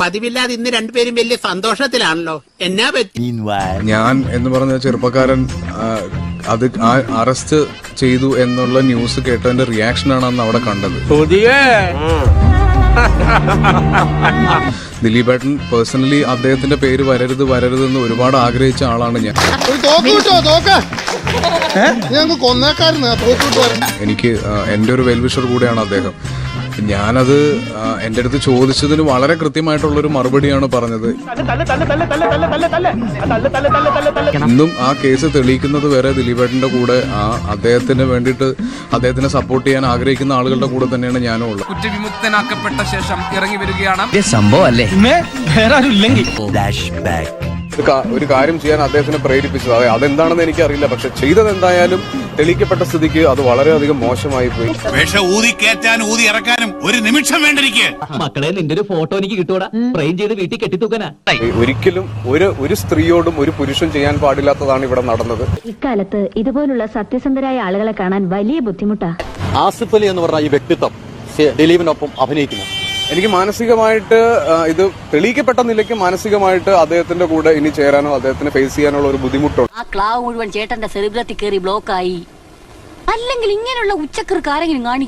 പതിവില്ലാതെ ഇന്ന് രണ്ടുപേരും വലിയ സന്തോഷത്തിലാണല്ലോ. എന്നാ പറ്റി? ഞാൻ എന്ന് പറഞ്ഞ ചെറുപ്പക്കാരൻ അത് അറസ്റ്റ് ചെയ്തു എന്നുള്ള ന്യൂസ് കേട്ടതിന്റെ റിയാക്ഷൻ ആണ് അന്ന് അവിടെ കണ്ടത്. ദിലീപേട്ടൻ പേഴ്സണലി അദ്ദേഹത്തിന്റെ പേര് വരരുത് വരരുത് എന്ന് ഒരുപാട് ആഗ്രഹിച്ച ആളാണ് ഞാൻ. എനിക്ക് എന്റെ എന്റെ ഒരു വെൽവിഷർ കൂടെയാണ് അദ്ദേഹം. ഞാനത് എന്റെ എന്റെ അടുത്ത് ചോദിച്ചതിന് വളരെ കൃത്യമായിട്ടുള്ളൊരു മറുപടിയാണ് പറഞ്ഞത്. ഇന്നും ആ കേസ് തെളിയിക്കുന്നത് വരെ ദിലീപേട്ടന്റെ കൂടെ ആ അദ്ദേഹത്തിന് വേണ്ടിയിട്ട് അദ്ദേഹത്തിനെ സപ്പോർട്ട് ചെയ്യാൻ ആഗ്രഹിക്കുന്ന ആളുകളുടെ കൂടെ തന്നെയാണ് ഞാനും ഉള്ളത്. കുറ്റവിമുക്തനാക്കപ്പെട്ട ശേഷം ഇറങ്ങി വരികയാണ്. സംഭവം അല്ലേ? ഒരു കാ- ഒരു കാര്യം ചെയ്യാൻ അദ്ദേഹത്തിനെ പ്രേരിപ്പിച്ചത്. അതെ അതെന്താണെന്ന് എനിക്കറിയില്ല. പക്ഷെ ചെയ്തത് എന്തായാലും തെളിയിക്കപ്പെട്ട സ്ഥിതിക്ക് അത് വളരെയധികം മോശമായി പോയി. ഊതി കയറ്റാനും ഊതി ഇറക്കാനും ഒരു നിമിഷം വേണ്ടിരിക്കെ മക്കളെ നിന്റെ ഒരു ഫോട്ടോ എനിക്ക് കിട്ടൂടാ. ഫ്രെയിം ചെയ്ത് വീട്ടിൽ കെട്ടിത്തൂക്കനാ. ഒരിക്കലും ഒരു ഒരു സ്ത്രീയോടും ഒരു പുരുഷൻ ചെയ്യാൻ പാടില്ലാത്തതാണ് ഇവിടെ നടന്നത്. ഇക്കാലത്ത് ഇതുപോലുള്ള സത്യസന്ധരായ ആളുകളെ കാണാൻ വലിയ ബുദ്ധിമുട്ടാ. ആസിഫ് അലി എന്ന് പറഞ്ഞ ഈ വ്യക്തിത്വം ദിലീപിനൊപ്പം അഭിനയിക്കുന്നു. എനിക്ക് മാനസികമായിട്ട് ഇത് തെളിയിക്കപ്പെട്ട നിലയ്ക്ക് മാനസികമായിട്ട് അദ്ദേഹത്തിന്റെ കൂടെ ഇനി ചേരാനോ അദ്ദേഹത്തിന് ഫേസ് ചെയ്യാനുള്ള ഒരു ബുദ്ധിമുട്ടുണ്ട്. ആ ക്ലാവ് മുഴുവൻ ചേട്ടന്റെ സെറിബ്രത്തിൽ കയറി ബ്ലോക്കായി അല്ലെങ്കിൽ ഇങ്ങനെയുള്ള ഉച്ചക്കർക്ക് ആരെങ്കിലും കാണി